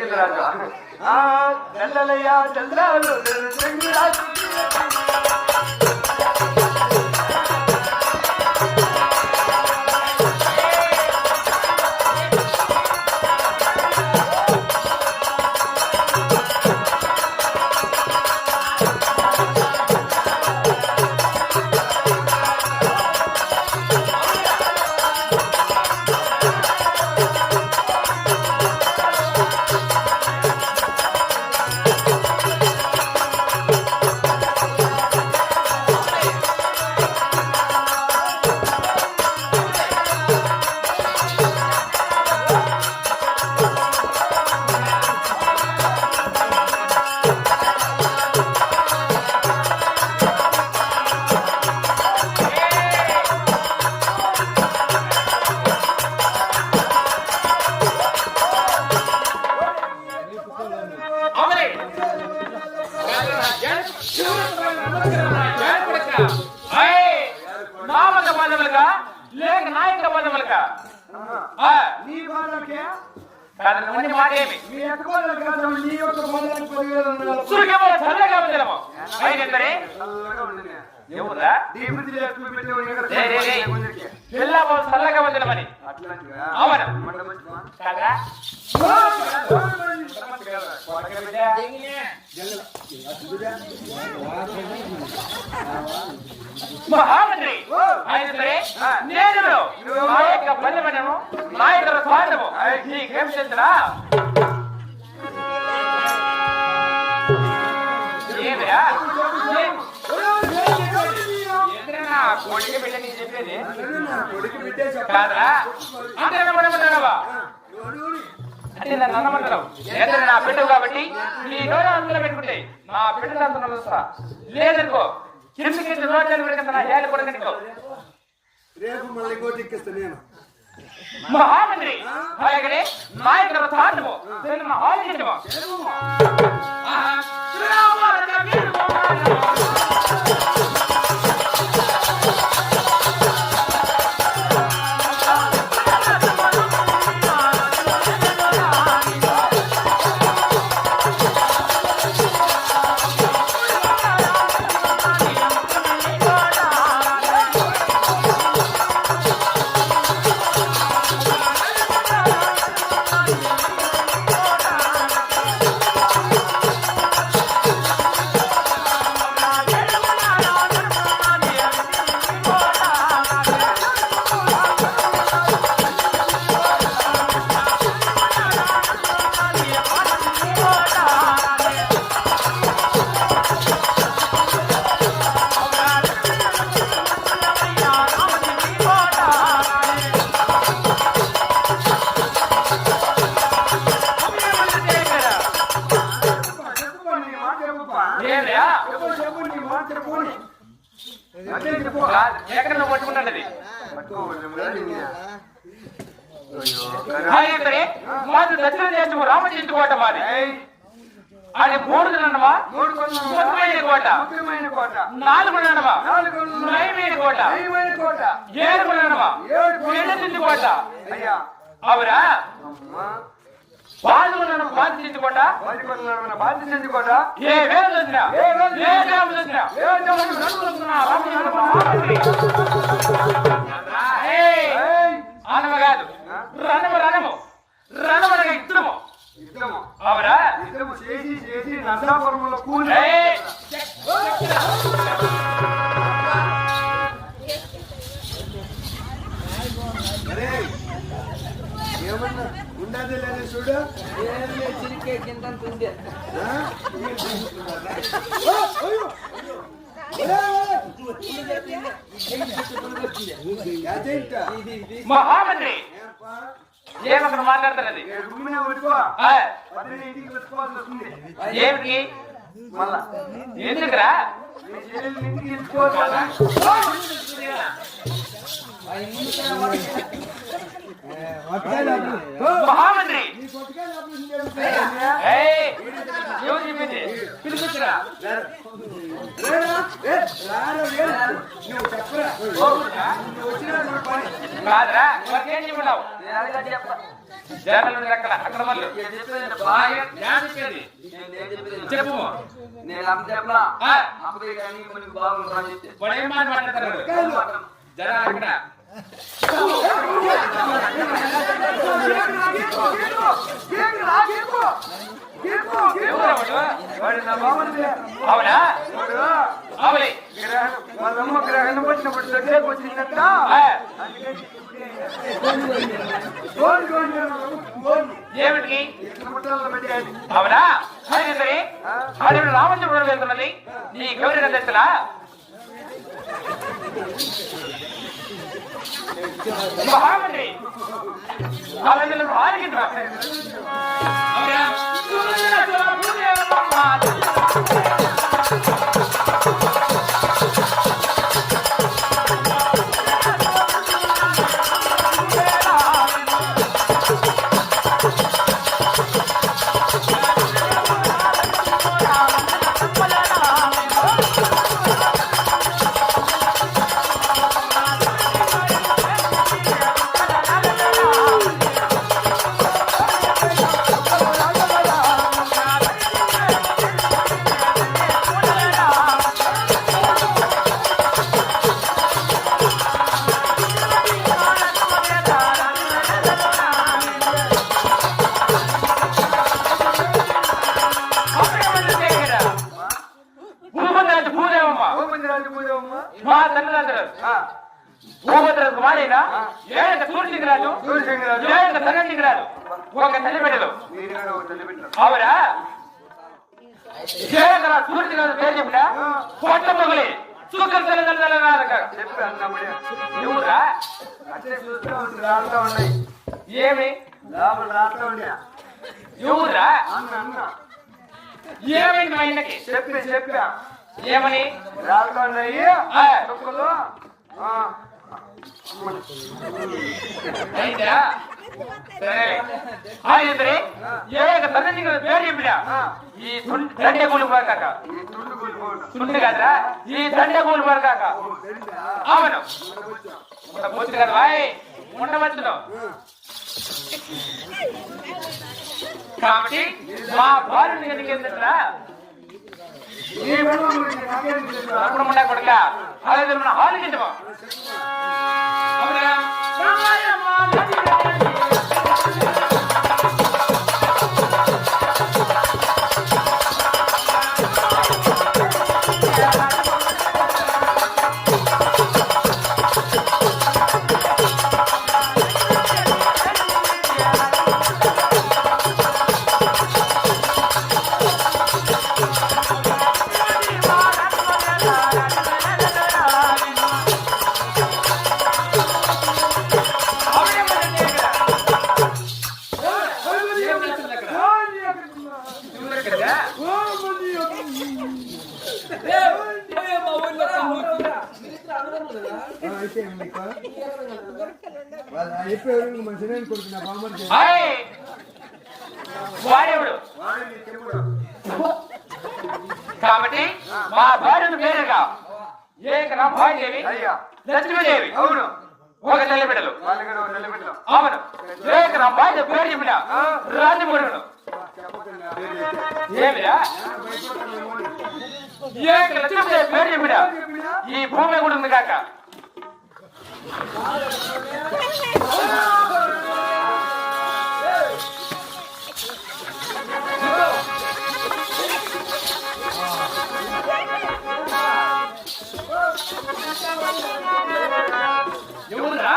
ముందు ముందు ఆ నామక పదములుగా లేక నాయక పదములుగా నీ వాళ్ళకే కాదు మాట ఏమి మీ ఎక్కడోళ్ళ కాదు నీ యొక్క పొలానికి పదివేలు వందల చల్లగా ఉందము అయినందరే చల్లగా ఉండండి ఎవరా దీపతి లక్ష్మి పెట్టేవాడు ఇక్కడ పిల్ల చల్లగా అట్లాంటివా? అవును. మహామంత్రి. ఆయన సరే. నేను మా యొక్క పల్లెమనము మా యొక్క స్వార్థము. నీకేం చేస్తున్నా. ఏమిరా? బిడ్డ చెప్పేది? అంటే నన్ను ఏదైనా నా బిడ్డవు కాబట్టి నీ నోరు అందులో పెట్టుకుంటే నా బిడ్డలు అంత లేదనుకో కింద కింద నోట్లను పెట్టుకుంటా నా ఏళ్ళు కూడా కనుకో రేపు మళ్ళీ ఇంకోటి ఎక్కిస్తా నేను మహామంత్రి అలాగనే మా యొక్క తాండము నేను ఎక్కడ నువ్వు పట్టుకుంటున్నది మాది దక్షిణ దేశము రామచంద్ర మాది. ఏయ్, అది మూడు కొన్నావా? ముఖ్యమైన కోట. ముఖ్యమైన కోట. నాలుగు అన్నవా నాలుగు నయమైన కోట. దైవమైన కోట. ఏడు అన్నవా ఏడు కోట. ఎనిమిది కోట. అయ్యా. అవురా? అమ్మా. కోట. కొన్నాడు బాధ్యత కోట. ఏ వేలు ఏ వేలు ఏ 对对对对 ఇంటికి పెట్టుకోవాల్సి వస్తుంది. ఏమిటి మళ్ళా. ఎందుకురా? మహామంత్రి! ఎవరు చెప్పింది? పిలిపించరా. కాదురా ఇంకేం చెప్పినావు చెప్పు. నేను అంత చెప్పలా అప్పుడే కానీ బాగుంటుంది జనాలు అక్కడ. అవునా అవులే గ్రహణం వచ్చినప్పుడు దగ్గరకు వచ్చిందంట ఏమిటికి? అవునా? సరే సరే రామచంద్రుడు వెళ్తున్నది? నీ గౌరీ తెలుసులా మహామంత్రి అలాగే ఆరగింద్ర అవునా సూర్యుడు గారు పేరు చెప్పినా పొట్ట మొగలి సుఖం చెప్పి అన్నప్పుడే ఎవరా అట్లే చూస్తూ ఉండి రాస్తా ఉన్నాయి ఏమి లోపల రాస్తా ఉండే ఎవరా అన్న అన్న ఏమైంది మా ఇళ్ళకి చెప్పి చెప్పా. ఏమని రాస్తా ఉన్నాయి సుఖలు చుక్కలు ఆ. అయిందా సరే ఆయంత్రి ఏక తల్లి పేరు చెప్పినా ఈ తుండ- దండే కూలి పడకాక ఈ తుండు కూలిపోవడం తుండు కదరా ఈ దండే కూలి పడకాక అవును ఉండబోతు కదా బాయ్ ఉండవచ్చును కాబట్టి మా భార్యని ఎందుకంటే ఈ బెల్లం గురించి నాకేం తెలుసు? అప్పుడు ఉండే కొడుక అలాగే మన హాలు కిందమా అయితే అయిపోయారు మంచిగా కొడుతున్నా వాడెవడు. కాబట్టి మా భార్యను పేరుగా ఏక భార్యదేవి లక్ష్మీదేవి. అవును. ఒక నిలబెట్టాం అవును. ఏక నా భార్య పేరు చెప్పిన రాజముడును ఏమిరా? ఏక లక్ష్మీదేవి పేరు చెప్పిన ఈ భూమి కూడా ఉంది కాక. ఎవరురా?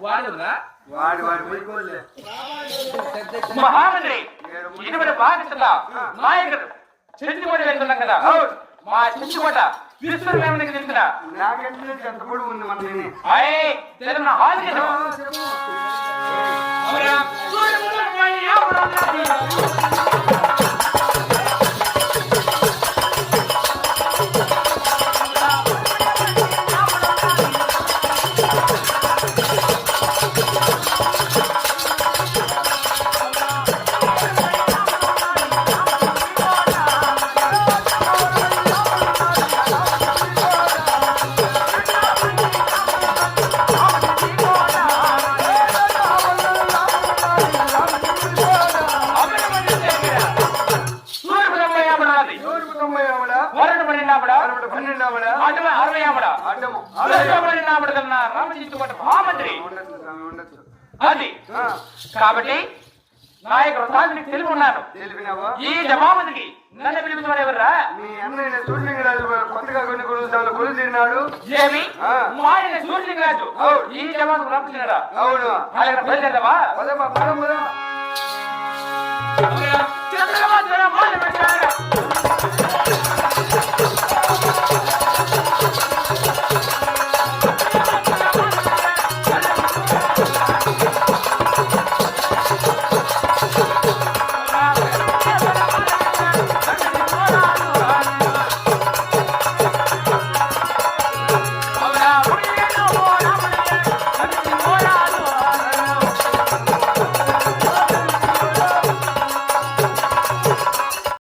వాడురా? వాడు వాడు బాధితుల నాయకుడు చెంచుకోట వెళ్తున్నాం కదా. మా చెంచుకోట విశ్వమేమనికి తెలుసురా నాకంటే ఎంత పొడుగు ఉంది మన దీని అయ్యే తెలిసిన అటు అరవై కన్నా మహామంత్రి. అది. కాబట్టి నాయకుడు తాను తెలివి ఉన్నాను. తెలిపినావా ఈ జమామందికి నన్ను పిలుపుతున్నారు ఎవర్రా? మీ అన్నయ్య సూర్యలింగరాజు కొత్తగా కొన్ని కొలుస్తాను కొలు తీరినాడు ఏమి. మా ఆయన సూర్యలింగరాజు. ఈ జమాకు రప్పించినారా అవును. అలాగే పదం పదం?